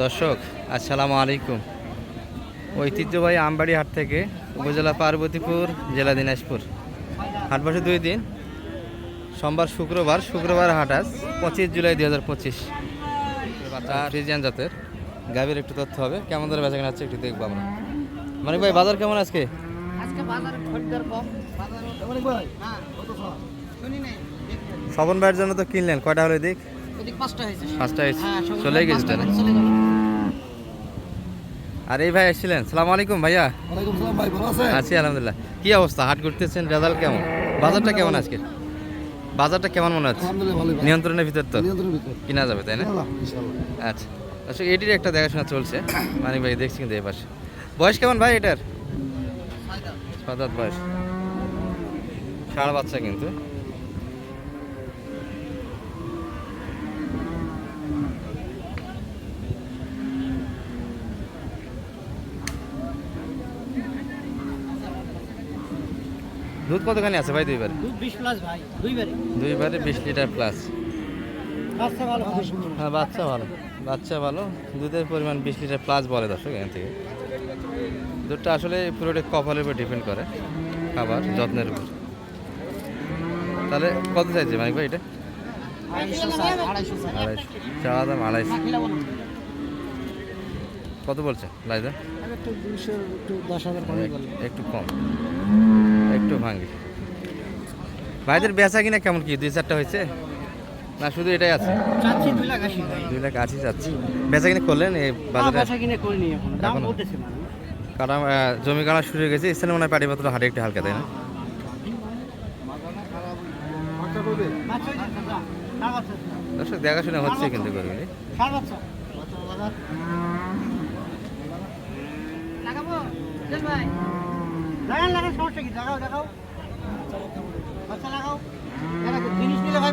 দর্শক আসসালামু আলাইকুম। ঐতিহ্যবাহী আমবাড়ি হাট থেকে উপজেলা পার্বতীপুর জেলা দিনাজপুর। হাট বসে দুই দিন। সোমবার শুক্রবার শুক্রবার হাট আজ পঁচিশ জুলাই দুই হাজার পঁচিশ। রিজিয়ান জাতের গাভীর একটু তথ্য হবে। কেমন ধরে বেচা কেনা হচ্ছে একটু দেখব আমরা। মানে ভাই বাজার কেমন আজকে? আজকে বাজারে খরিদ্দার কম। বাজারে হ্যাঁ শুনি নাই শ্রবণ ভাইয়ের জন্য তো কিনলেন কয়টা হলে দিক পাঁচটা হয়েছে। হ্যাঁ, গেছে চলে গেল। আর এই ভাই আসছিলেন। সালাম আলাইকুম ভাইয়া। ওয়ালাইকুম সালাম ভাই ভালো আছেন? আছি আলহামদুলিল্লাহ। কি অবস্থা? হাট করতেছেন রেজাল্ট কেমন? বাজারটা কেমন আজকে? বাজারটা কেমন মনে হচ্ছে। নিয়ন্ত্রণের ভিতর তো? কিনা যাবে তাই না। আচ্ছা। আচ্ছা এটির একটা দেখাশোনা চলছে। মানে ভাই দেখছি কিন্তু এই পাশে বয়স কেমন ভাই এটার? সাত বয়স। ষাঁড় বাচ্চা কিন্তু। দুধ কতখানি আছে ভাই দুইবার? দুধ বিশ প্লাস ভাই দুইবারে। লিটার প্লাস ভালো হ্যাঁ বাচ্চা ভালো। বাচ্চা ভালো। দুধের পরিমাণ বিশ লিটার প্লাস বলে দর্শক এখান থেকে। দুধটা আসলে পুরোটা কপালের উপর ডিপেন্ড করে খাবার যত্নের উপর। তাহলে কত চাইছে মানিক ভাই এটা? আড়াইশো চাওয়া দাম আড়াইশো। কত বলছে একটু কম। ভাঙ্গি ভাইদের বেচা কিনা কেমন কি? দুই চারটা হয়েছে? না শুধু এটাই আছে? দুই লাখ আশি চাচ্ছি। বেচা কিনা করলেন এই বাজারে? কারণ জমি কাটা শুরু হয়ে গেছে স্থানে মনে হয় পাটিপত্র হাটে একটু হালকা তাই না। দর্শক দেখাশোনা হচ্ছে কিন্তু গরুগুলি লাগাবো? লাগান, লাগান, সমস্যা কি? লাগাও, লাগাও। বাচ্চা লাগাও। জিনিস নিলে ভাই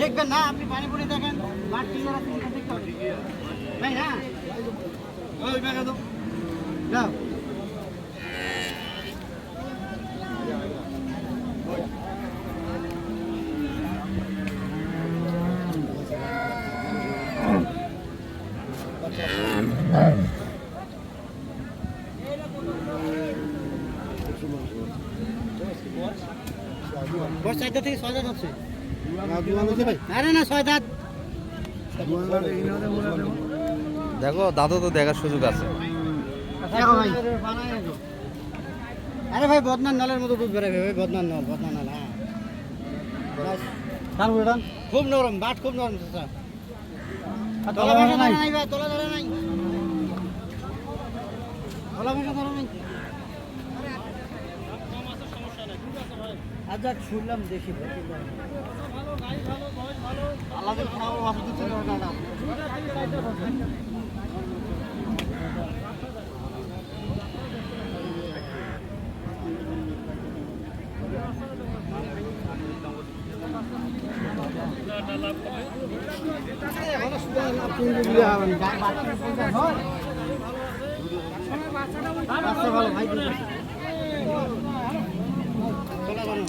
দেখবেন না আপনি পানি পুরি দেখেন মাঠ আছে দেখতে হবে। তাই না ওই ব্যাগে তো যাও বস চারটা থেকে ছয় দাঁত হচ্ছে আরে না ছয় দাঁত দেখো দাদু তো দেখার সুযোগ আছে। আরে ভাই বদনার নলের মতো দুধ বেরোবে ভাই বদনার নল বদনার নল হ্যাঁ। খুব নরম বাট খুব নরম তলা ভাষা নাই ভাই তলা ধরে নাই। তলা ভাষা ধরে নাই। আচ্ছা শুনলাম দেখি আল্লাহ খাওয়া ওষুধ দিচ্ছে না না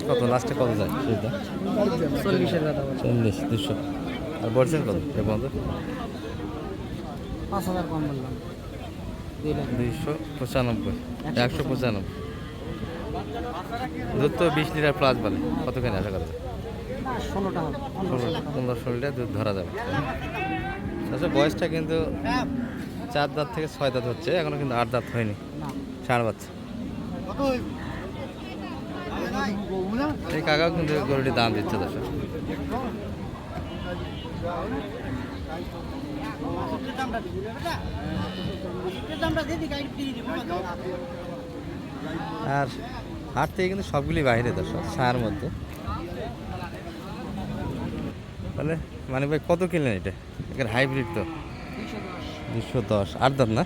কত? লাস্টে কত যায়? সুবিধা চল্লিশের কথা চল্লিশ দুশো। আর বলছেন কত? এ পর্যন্ত? পাঁচ হাজার কম বললাম। দুইশো পঁচানব্বই। একশো পঁচানব্বই। দুধ তো বিশ লিটার প্লাস বলে। কতখানি আশা করা যায়? ষোলোটা পনেরো ষোলো। লিটার দুধ ধরা যাবে। আচ্ছা বয়সটা কিন্তু চার দাঁত থেকে ছয় দাঁত হচ্ছে। এখনও কিন্তু আট দাঁত হয়নি। ষাঁড় বাচ্চা এই কাকাও কিন্তু গরুটির দাম দিচ্ছে দর্শক। দামটা দিবি রে বেটা দামটা দিয়ে দি গাড়ি দিয়ে দিব আর হাট থেকে কিন্তু সবগুলি বাইরে দর্শক ছায়ার মধ্যে। তাহলে মানে ভাই কত কিনলেন এটা? এখানে হাইব্রিড তো। দুশো। দশ। আট দাঁত না?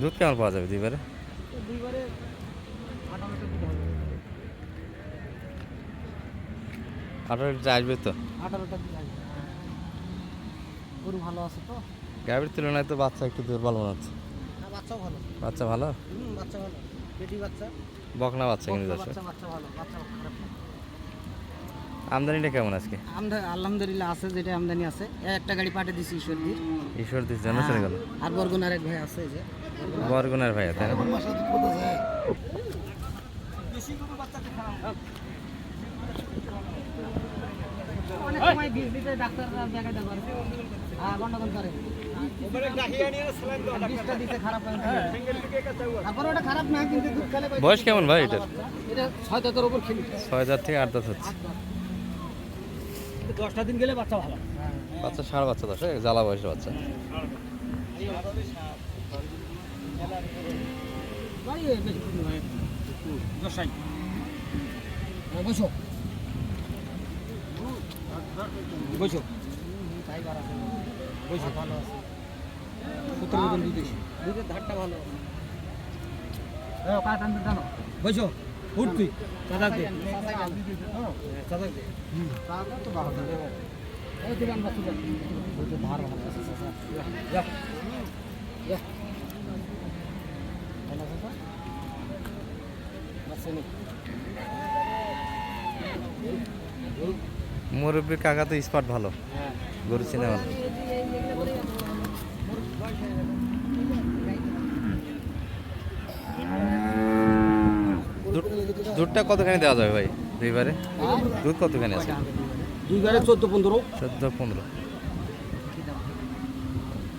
দুধ কেমন পাওয়া যাবে দুইবারে দুইবারে আঠারোটা দিতে হবে আঠারো লিটার আসবে তো? আঠারোটা গরু ভালো আছে তো? গাভীর তুলনায় তো বাচ্চা একটু দুর্বল মনে হচ্ছে। বাচ্চাও ভালো। বাচ্চা ভালো? বাচ্চা ভালো। বেটি বাচ্চা। বকনা বাচ্চা কিন্তু বাচ্চা বাচ্চা ভালো বাচ্চা খারাপ আমদানিটা কেমন আজকে? আলহামদুলিল্লাহ আছে যেটা আমদানি আছে। একটা গাড়ি পাঠিয়ে দিছি ঈশ্বরদীর। ঈশ্বর দিস জন্য চলে গেল। আর বরগুনার এক ভাই আছে যে। বরগুনার তাই না। অনেক সময় বিষ দিতে ডাক্তাররা দেখাইতে পারে। হ্যাঁ গন্ডগোল করে। হয়। বয়স কেমন ভাই এটার? এটা ছয় দাঁতের উপর ছয় হাজার থেকে আট দাঁত হচ্ছে। দশটা দিন গেলে বাচ্চা ভালো। বাচ্চা সাড়ে বাচ্চা দশ জ্বালা বয়সের বাচ্চা। দশাই বসো। বসো। বসো। ভালো আছে সত্তর মতন দুধ এসে দুধের ধারটা ভালো বসো। উঠ তুই। চাদা দে। চাদা দে। তো মুরব্বী কাকা তো স্পট ভালো। হ্যাঁ। গরু চিনে ভালো। দুধটা কতখানি দেওয়া যাবে ভাই দুইবারে? দুধ কতখানি আছে? দুই গাড়ি চোদ্দ পনেরো। চোদ্দ পনেরো।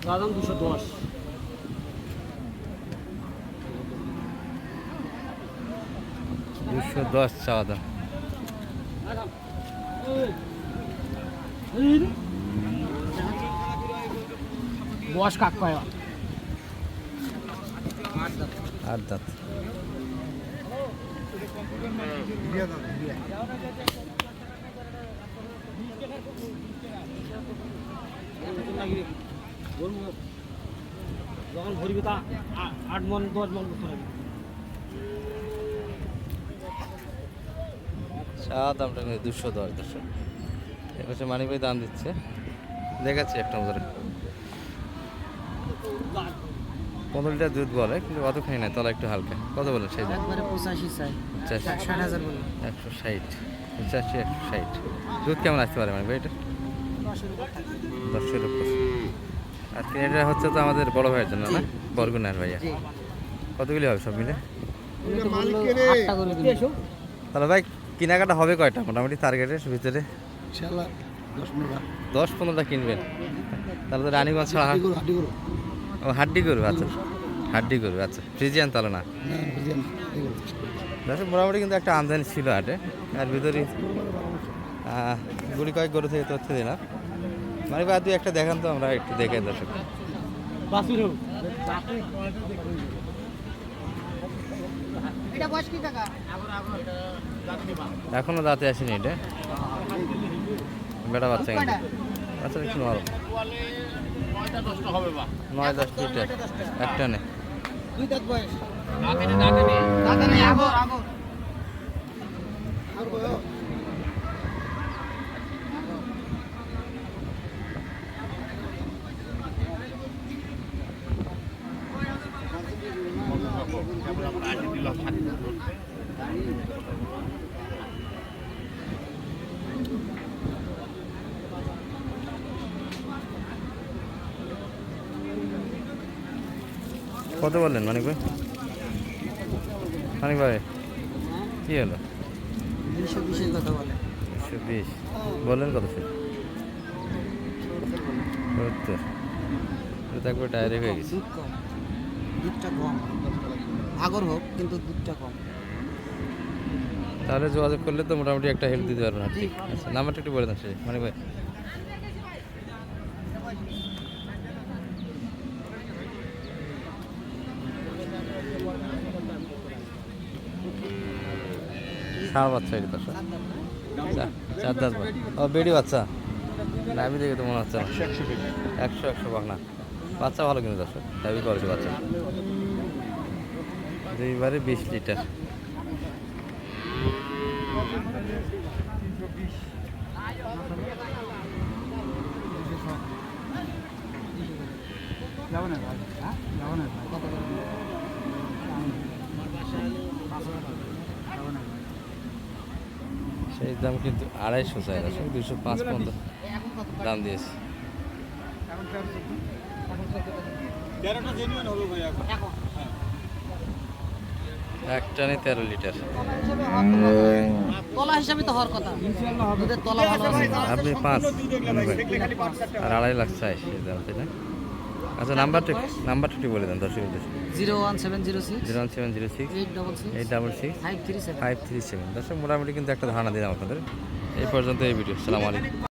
দাম দুশো দশ। দুশো দশ চাওয়া দাম বয়স কাক পায় আট দাঁত। যখন ভরবি তা আট মন দশ মন বছর চা দামটা কিন্তু দুশো দশ দুশো। এবার মানিক ভাই দাম দিচ্ছে। দেখাচ্ছি একটা মতো পনেরো লিটার দুধ বলে কিন্তু অতখানি না তলা একটু হালকা। কত বলেন সেই পঁচাশি বলে। একশো ষাট। পঁচাশি একশো ষাট। দুধ কেমন আসতে পারে মানে এটা? দশের উপর আর কি এটা হচ্ছে তো আমাদের বড় ভাইয়ের জন্য না? বরগুনার ভাইয়া। কতগুলি হবে সব মিলে? তাহলে ভাই কেনাকাটা হবে কয়টা? মোটামুটি টার্গেটের ভিতরে? দশ পনেরোটা। কিনবেন? তাহলে তো রানীগঞ্জ ছাড়া ও হাড্ডি গরু আচ্ছা। হাড্ডি গরু। আচ্ছা। ফ্রিজিয়ান তাহলে না? দর্শক মোটামুটি কিন্তু একটা আমদানি ছিল হাটে। আর ভিতরে গুড়ি কয়েক গরু থেকে তথ্য দিলাম। মানে বা দুই একটা দেখান তো আমরা একটু দেখে দর্শক। এটা বয়স কি টাকা? এখনও দাঁতে আসেনি এটা। বেটা বাচ্চা কিন্তু। আচ্ছা একটু ভালো নয় দশ লিটার একটা নে। দাঁতে নেই কত বললেন মানিক ভাই? মানিক ভাই কি হলো? দুইশো বিশের কথা বলে। একশো বিশ। বললেন কত সে সত্তর। একবার ডাইরেক্ট হয়ে গেছে। দুধ কম দুধটা কম। আগর হোক কিন্তু দুধটা কম। তাহলে যোগাযোগ করলে তো মোটামুটি একটা হেল্প দিতে পারবেন আচ্ছা নাম্বারটা একটু বলে দেন সে মানিক ভাই। ষাঁড় বাচ্চা এটা সব। চার দাঁত ও বেডি বাচ্চা? না আমি দেখে তো মনে হচ্ছে না। একশো একশো বাংলা বাচ্চা ভালো কিন্তু দর্শক। দাবি করেছে বাচ্চা। দুইবারে বিশ লিটার। সেই দাম কিন্তু আড়াইশো চাই দর্শক দুশো পাঁচ পর্যন্ত দাম দিয়েছে। এখন এক টানে তেরো লিটার। তলা তো হওয়ার কথা। দুধের তলা ভালো আছে আপনি পাঁচ। আর আড়াই লাখ চাই সেই দাম তাই না? আচ্ছা নাম্বারটা নাম্বারটা একটু বলে দেন দর্শক উদ্দেশ্যে। Zero one seven zero six. Zero one seven zero six. Eight double six. Eight double six. Five three seven. Five three seven. দর্শক মোটামুটি কিন্তু একটা ধারণা দিলাম আপনাদের। এই পর্যন্ত এই ভিডিও। সালাম আলাইকুম।